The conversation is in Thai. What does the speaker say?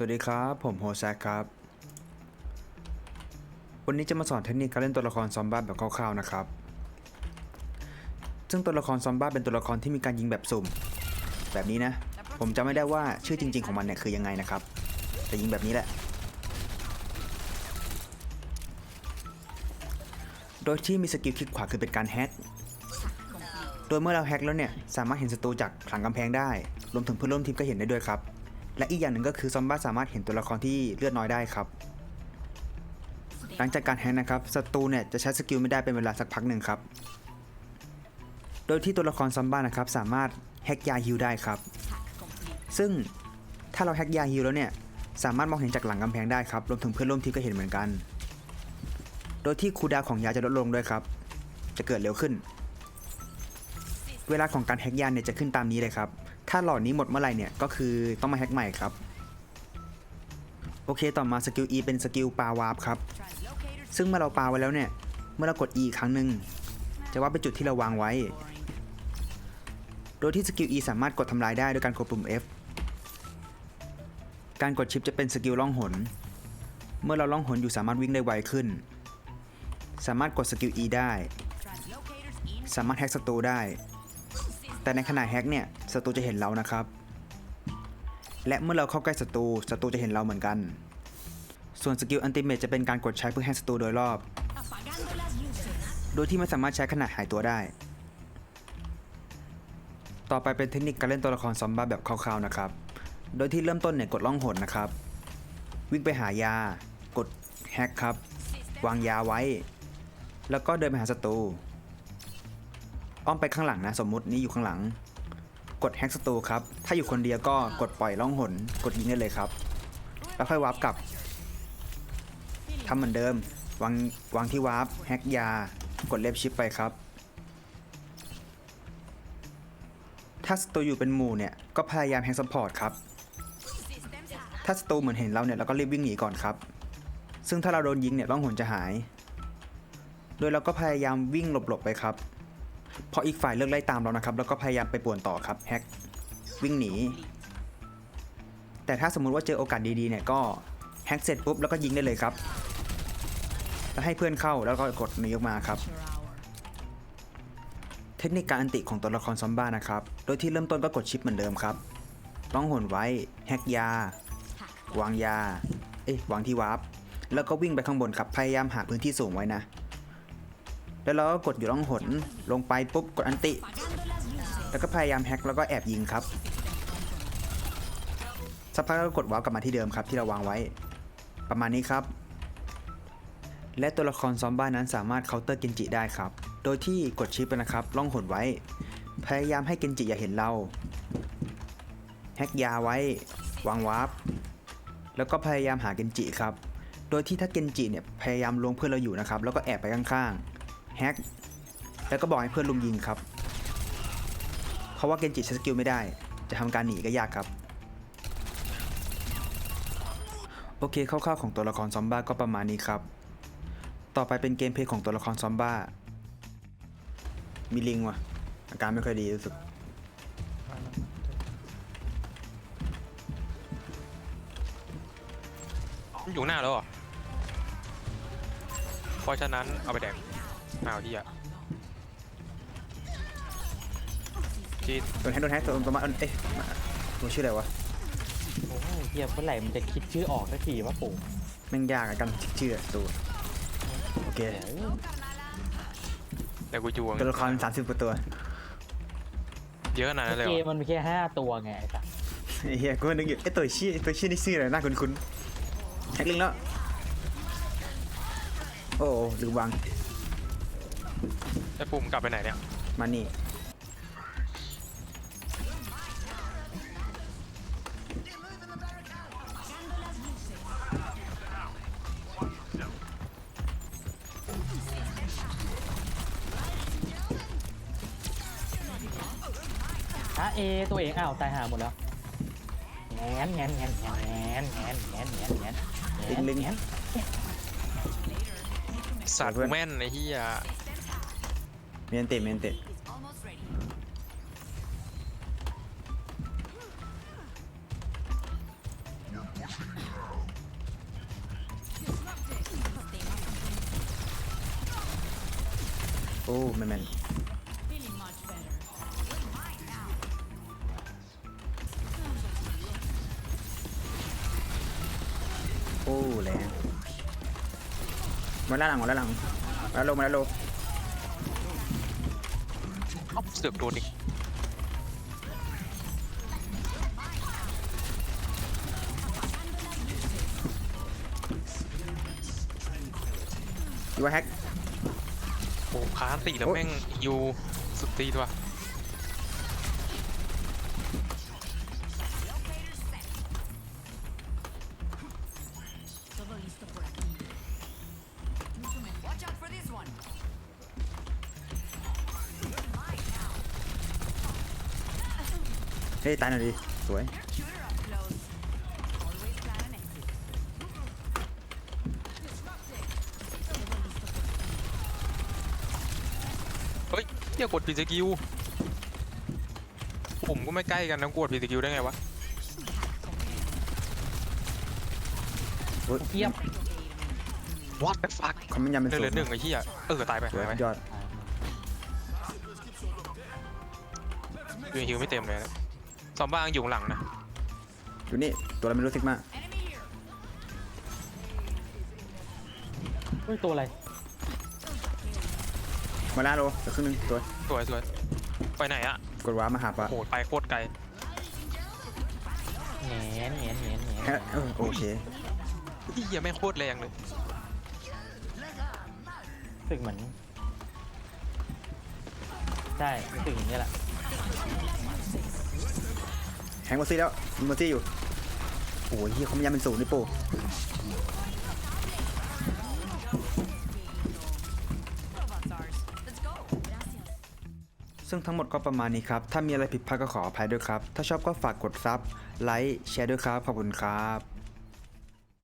สวัสดีครับ ผมโฮแซครับ วันนี้จะมาสอนเทคนิคการเล่นตัวละครซอมบ้าแบบคร่าวๆนะครับ ซึ่งตัวละครซอมบ้าเป็นตัวละครที่มีการยิงแบบสุ่ม แบบนี้นะ ผมจำไม่ได้ว่าชื่อจริง ๆของมันเนี่ยคือยังไงนะครับ แต่ยิงแบบนี้แหละ โดยที่มีสกิลคลิกขวาคือเป็นการแฮก โดยเมื่อเราแฮกแล้วเนี่ยสามารถเห็นศัตรูจากหลังกำแพงได้ รวมถึงเพื่อนร่วมทีมก็เห็นได้ด้วยครับ และอีกอย่างหนึ่งก็คือซอมบ้าสามารถเห็นตัวละครที่เลือดน้อยได้ครับ หลังจากการแฮกนะครับศัตรูเนี่ยจะใช้สกิลไม่ได้เป็นเวลาสักพักหนึ่งครับ โดยที่ตัวละครซอมบ้านะครับสามารถแฮกยาฮิลได้ครับ ซึ่งถ้าเราแฮกยาฮิลแล้วเนี่ยสามารถมองเห็นจากหลังกำแพงได้ครับรวมถึงเพื่อนร่วมทีมก็เห็นเหมือนกัน โดยที่คูดาวของยาจะลดลงด้วยครับ จะเกิดเร็วขึ้น เวลาของการแฮกยาเนี่ยจะขึ้นตามนี้เลยครับ ถ้าหลอดนี้หมดเมื่อไหร่เนี่ยก็คือต้องมาแฮกใหม่ครับ โอเคต่อมาสกิล E เป็นสกิลปาวาร์ปครับ ซึ่งเมื่อเราปาไว้แล้วเนี่ย เมื่อเรากด E ครั้งหนึ่งจะว่าไปจุดที่เราวางไว้ โดยที่สกิล E สามารถกดทำลายได้โดยการกดปุ่ม F การกดชิปจะเป็นสกิลล่องหน เมื่อเราล่องหนอยู่สามารถวิ่งได้ไวขึ้น สามารถกดสกิล E ได้ สามารถแฮกศัตรูได้ แต่ในขณะแฮกเนี่ยศัตรูจะเห็นเรานะครับ และเมื่อเราเข้าใกล้ศัตรูศัตรูจะเห็นเราเหมือนกัน ส่วนสกิลอันติเมตจะเป็นการกดใช้เพื่อแฮกศัตรูโดยรอบ โดยที่ไม่สามารถใช้ขณะหายตัวได้ ต่อไปเป็นเทคนิคการเล่นตัวละครซอมบ้าแบบคร่าวๆนะครับ โดยที่เริ่มต้นเนี่ยกดล่องหนนะครับ วิ่งไปหายา กดแฮกครับ วางยาไว้ แล้วก็เดินไปหาศัตรู อ้อมไปข้างหลังนะ สมมุตินี่อยู่ข้างหลัง กดแฮกศัตรูครับ ถ้าอยู่คนเดียวก็กดปล่อยล่องหน กดยิงได้เลยครับ แล้วค่อยวาร์ปกลับทำเหมือนเดิม วางวางที่วาร์ปแฮกยา กดเล็บชิปไปครับ ถ้าศัตรูอยู่เป็นหมู่เนี่ย ก็พยายามแฮกซัพพอร์ตครับ ถ้าศัตรูเหมือนเห็นเราเนี่ยเราก็รีบวิ่งหนีก่อนครับ ซึ่งถ้าเราโดนยิงเนี่ยล่องหนจะหาย โดยเราก็พยายามวิ่งหลบๆไปครับ พออีกฝ่ายเลิกไล่ตามเรานะครับ แล้วก็พยายามไปป่วนต่อครับแฮกวิ่งหนี แต่ถ้าสมมุติว่าเจอโอกาสดีๆเนี่ยก็แฮกเสร็จปุ๊บแล้วก็ยิงได้เลยครับ แล้วให้เพื่อนเข้าแล้วก็กดหนีออกมาครับ เทคนิคการอันติของตัวละครซอมบ้านะครับ โดยที่เริ่มต้นก็กดชิปเหมือนเดิมครับ ต้องหนไว้แฮกยา วางยา เอ้ยวางที่วาร์ปแล้วก็วิ่งไปข้างบนครับ พยายามหาพื้นที่สูงไว้นะ แล้วเราก็กดอยู่ล่องหนลงไปปุ๊บกดอันติ แล้วก็พยายามแฮ็กแล้วก็แอบยิงครับสักพักก็กดวาร์ปกลับมาที่เดิมครับที่เราวางไว้ ประมาณนี้ครับ และตัวละครซอมบ้านั้นสามารถเคาน์เตอร์เกนจิได้ครับ โดยที่กดชิปไปนะครับล่องหนไว้ พยายามให้เกนจิอย่าเห็นเราแฮกยาไว้ วางวาร์ปแล้วก็พยายามหาเกนจิครับ โดยที่ถ้าเกนจิเนี่ยพยายามลวงเพื่อนเราอยู่นะครับ แล้วก็แอบไปข้างๆ แฮกแล้วก็บอกให้เพื่อนลุมยิงครับ เพราะว่าเกนจิใช้สกิลไม่ได้ จะทำการหนีก็ยากครับ โอเคคร่าวๆของตัวละครซอมบ้าก็ประมาณนี้ครับ ต่อไปเป็นเกมเพลย์ของตัวละครซอมบ้า มีลิงว่ะ อาการไม่ค่อยดีรู้สึกอยู่หน้าแล้วเหรอเพราะฉะนั้นเอาไปแดก อ้าวที่อะจีดโดนแฮกโดนแฮกตัวตัวมาเอ๊ะมาตัวชื่ออะไรวะโอ้โหเฮียเมื่อไหร่มันจะคิดชื่อออกสักทีวะปู่แม่งยากอะกันชื่ออะตัวโอเคเดี๋ยวแต่กูจูงตัวละครสามสิบกว่าตัวเยอะขนาดนั้นเลยเหเกรมอมันมีแค่ห้าตัวไงไอ้สัสไอ้เฮียกูก็นึกอยู่ไอ้ตัวชื่อไอ้ตัวชื่อนี่ชื่ออะไรน่าคุ้นๆแฮกลิงแล้วโอ้ลืมวาง ไอ้ปุ่มกลับไปไหนเนี่ย มานี่ อะเอตัวเองอ้าวตายหาหมดแล้วแงนแงนแงนแงนแงนแงนแงนแงนลิงลิง แงนสัตว์กูแม่นไอ้เหี้ยเมียนเตะเมียนเตะโอ้แมนแมนโอ้แรงมาด้านหลั Miente, miente. Oh, me men. Oh, uh, le. Wala lang, wala lang. Wala low, wala low. าด้านลงเอ้าเสือกโดนอีกดูว่าแฮกโอ้ค้านตีแล้วโอ๊ยแม่งยูสุดตีด้วย ฮ้ยตายหน่อยดิ สวย Shooter up close. Always plan an exit. เฮ้ยเฮียกดผิดสกิลผมก็ไม่ใกล้กันนะกดผิดสกิลได้ไงวะ โอ้ยเทียบ What the fuck คอมเมนต์ยำเป็นเหสูลือหนึ่งไอ้เหี้ยเออตายไปสวยตายไปยอด คือฮิวไม่เต็มเลยนะ ซอมบ้างอยู่ข้างหลังนะอยู่นี่ตัวอะไรไม่รู้ซิกมา Enemy here. เฮ้ยตัวอะไรมาล่าโลเดี๋ยวครึ่งหนึงตัวสวยสวยไปไหนอะกดว้าร์ปมาหาปะโหไปโคตรไกลแงนแงนแงนแงนแฮกเออโอเคเฮียไม่งโคตรแรงเลยรู้สึกเหมือนใช่รู้สึกอย่างนี้ยแหละ แฮงมาซี่แล้วมีมาซี่อยู่โอ้ยเฮียคอมเมนยังเป็นศูนย์นี่โป Robots ours. Let's go. ซึ่งทั้งหมดก็ประมาณนี้ครับ ถ้ามีอะไรผิดพลาดก็ขออภัยด้วยครับ ถ้าชอบก็ฝากกดซับไลค์แชร์ด้วยครับ ขอบคุณครับ